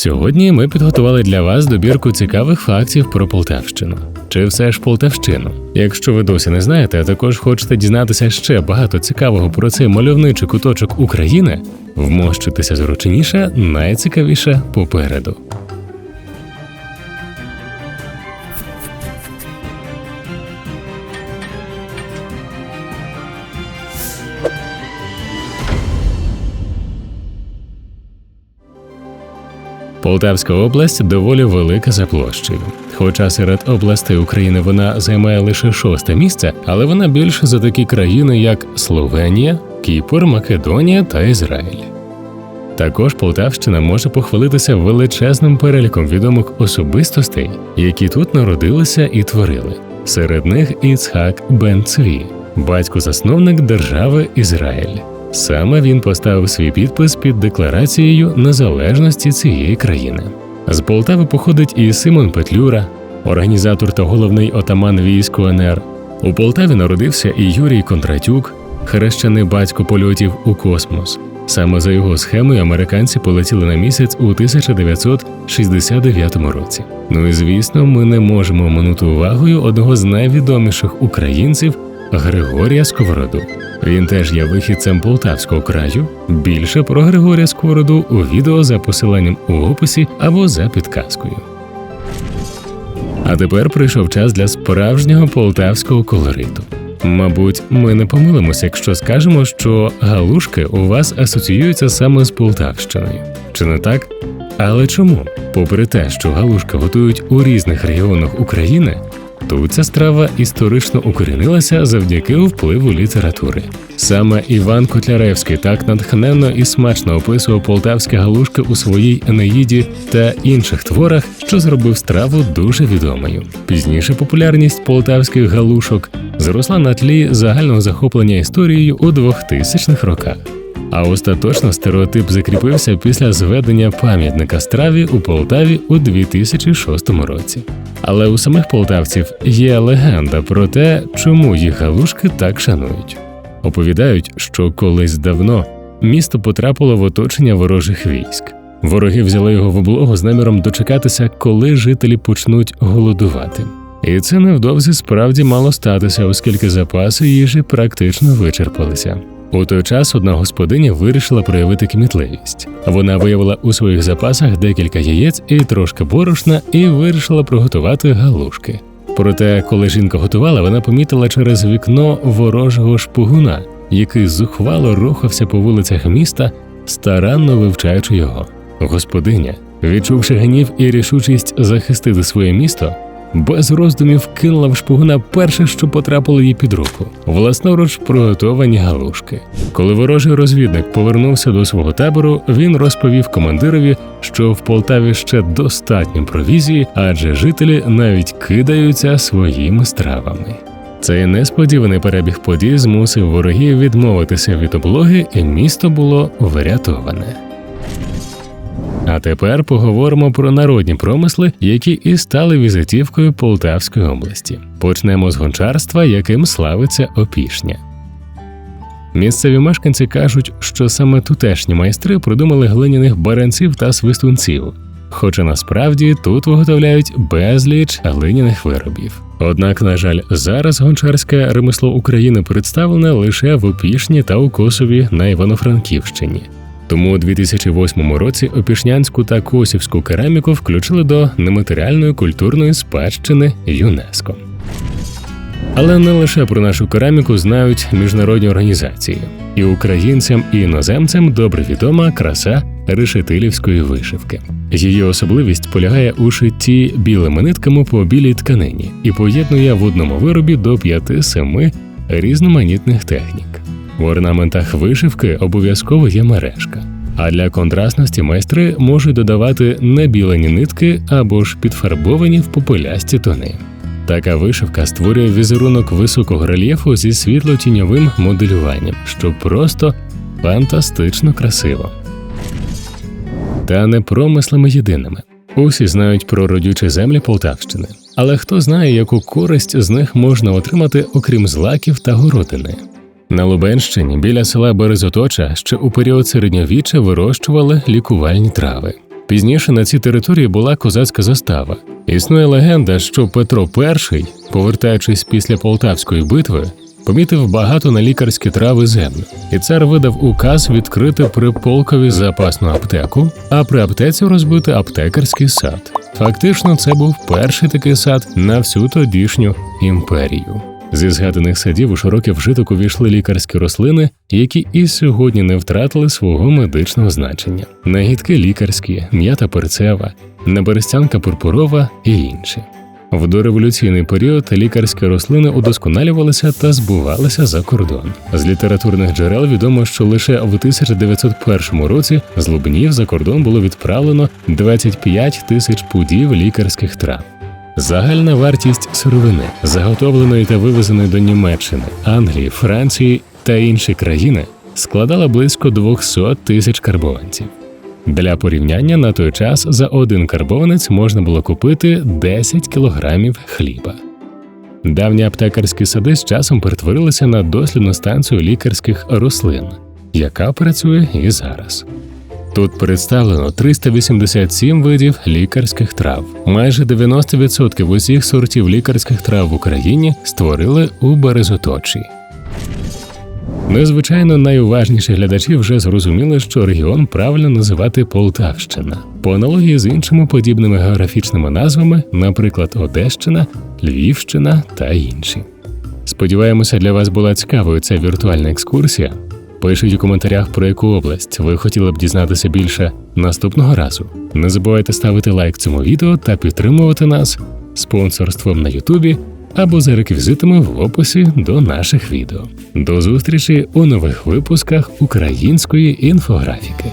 Сьогодні ми підготували для вас добірку цікавих фактів про Полтавщину. Чи все ж Полтавщину? Якщо ви досі не знаєте, а також хочете дізнатися ще багато цікавого про цей мальовничий куточок України, вмощуйтеся зручніше, найцікавіше попереду. Полтавська область доволі велика за площею. Хоча серед областей України вона займає лише шосте місце, але вона більше за такі країни, як Словенія, Кіпр, Македонія та Ізраїль. Також Полтавщина може похвалитися величезним переліком відомих особистостей, які тут народилися і творили. Серед них Іцхак Бен Цві, батько-засновник держави Ізраїль. Саме він поставив свій підпис під декларацією незалежності цієї країни. З Полтави походить і Симон Петлюра, організатор та головний отаман військ УНР. У Полтаві народився і Юрій Кондратюк, хрещений батько польотів у космос. Саме за його схемою американці полетіли на місяць у 1969 році. Ну і звісно, ми не можемо оминути увагою одного з найвідоміших українців Григорія Сковороду. Він теж є вихідцем Полтавського краю. Більше про Григорія Сковороду у відео за посиланням у описі або за підказкою. А тепер прийшов час для справжнього полтавського колориту. Мабуть, ми не помилимося, якщо скажемо, що галушки у вас асоціюються саме з Полтавщиною. Чи не так? Але чому? Попри те, що галушки готують у різних регіонах України, тут ця страва історично укорінилася завдяки впливу літератури. Саме Іван Котляревський так натхненно і смачно описував полтавські галушки у своїй Енеїді та інших творах, що зробив страву дуже відомою. Пізніше популярність полтавських галушок зросла на тлі загального захоплення історією у 2000-х роках. А остаточно стереотип закріпився після зведення пам'ятника страві у Полтаві у 2006 році. Але у самих полтавців є легенда про те, чому їх галушки так шанують. Оповідають, що колись давно місто потрапило в оточення ворожих військ. Вороги взяли його в облогу з наміром дочекатися, коли жителі почнуть голодувати. І це невдовзі справді мало статися, оскільки запаси їжі практично вичерпалися. У той час одна господиня вирішила проявити кмітливість. Вона виявила у своїх запасах декілька яєць і трошки борошна і вирішила приготувати галушки. Проте, коли жінка готувала, вона помітила через вікно ворожого шпугуна, який зухвало рухався по вулицях міста, старанно вивчаючи його. Господиня, відчувши гнів і рішучість захистити своє місто, без роздумів кинула в шпугуна перше, що потрапило їй під руку власноруч приготовані галушки. Коли ворожий розвідник повернувся до свого табору, він розповів командирові, що в Полтаві ще достатньо провізії, адже жителі навіть кидаються своїми стравами. Цей несподіваний перебіг подій змусив ворогів відмовитися від облоги, і місто було врятоване. А тепер поговоримо про народні промисли, які і стали візитівкою Полтавської області. Почнемо з гончарства, яким славиться опішня. Місцеві мешканці кажуть, що саме тутешні майстри придумали глиняних баранців та свистунців. Хоча насправді тут виготовляють безліч глиняних виробів. Однак, на жаль, зараз гончарське ремесло України представлене лише в Опішні та у Косові на Івано-Франківщині. Тому у 2008 році опішнянську та косівську кераміку включили до нематеріальної культурної спадщини ЮНЕСКО. Але не лише про нашу кераміку знають міжнародні організації, і українцям, і іноземцям добре відома краса решетилівської вишивки. Її особливість полягає у шитті білими нитками по білій тканині і поєднує в одному виробі до 5-7 різноманітних технік. В орнаментах вишивки обов'язково є мережка. А для контрастності майстри можуть додавати небілені нитки або ж підфарбовані в попелясті тони. Така вишивка створює візерунок високого рельєфу зі світло-тіньовим моделюванням, що просто фантастично красиво. Та не промислами єдиними. Усі знають про родючі землі Полтавщини, але хто знає, яку користь з них можна отримати, окрім злаків та городини. На Лубенщині біля села Березоточа ще у період середньовіччя вирощували лікувальні трави. Пізніше на цій території була козацька застава. Існує легенда, що Петро І, повертаючись після Полтавської битви, помітив багато на лікарські трави землю, і цар видав указ відкрити при полкові запасну аптеку, а при аптеці розбити аптекарський сад. Фактично, це був перший такий сад на всю тодішню імперію. Зі згаданих садів у широкий вжиток увійшли лікарські рослини, які і сьогодні не втратили свого медичного значення: нагідки лікарські, м'ята перцева, неберестянка пурпурова і інші. В дореволюційний період лікарські рослини удосконалювалися та збувалися за кордон. З літературних джерел відомо, що лише в 1901 році з Лубнів за кордон було відправлено 25 тисяч пудів лікарських трав. Загальна вартість сировини, заготовленої та вивезеної до Німеччини, Англії, Франції та інші країни, складала близько 200 тисяч карбованців. Для порівняння на той час за один карбованець можна було купити 10 кілограмів хліба. Давні аптекарські сади з часом перетворилися на дослідну станцію лікарських рослин, яка працює і зараз. Тут представлено 387 видів лікарських трав. Майже 90% усіх сортів лікарських трав в Україні створили у березоточі. Незвичайно найуважніші глядачі вже зрозуміли, що регіон правильно називати Полтавщина. По аналогії з іншими подібними географічними назвами, наприклад, Одещина, Львівщина та інші. Сподіваємося, для вас була цікавою ця віртуальна екскурсія. Пишіть у коментарях, про яку область ви хотіли б дізнатися більше наступного разу. Не забувайте ставити лайк цьому відео та підтримувати нас спонсорством на Ютубі або за реквізитами в описі до наших відео. До зустрічі у нових випусках української інфографіки.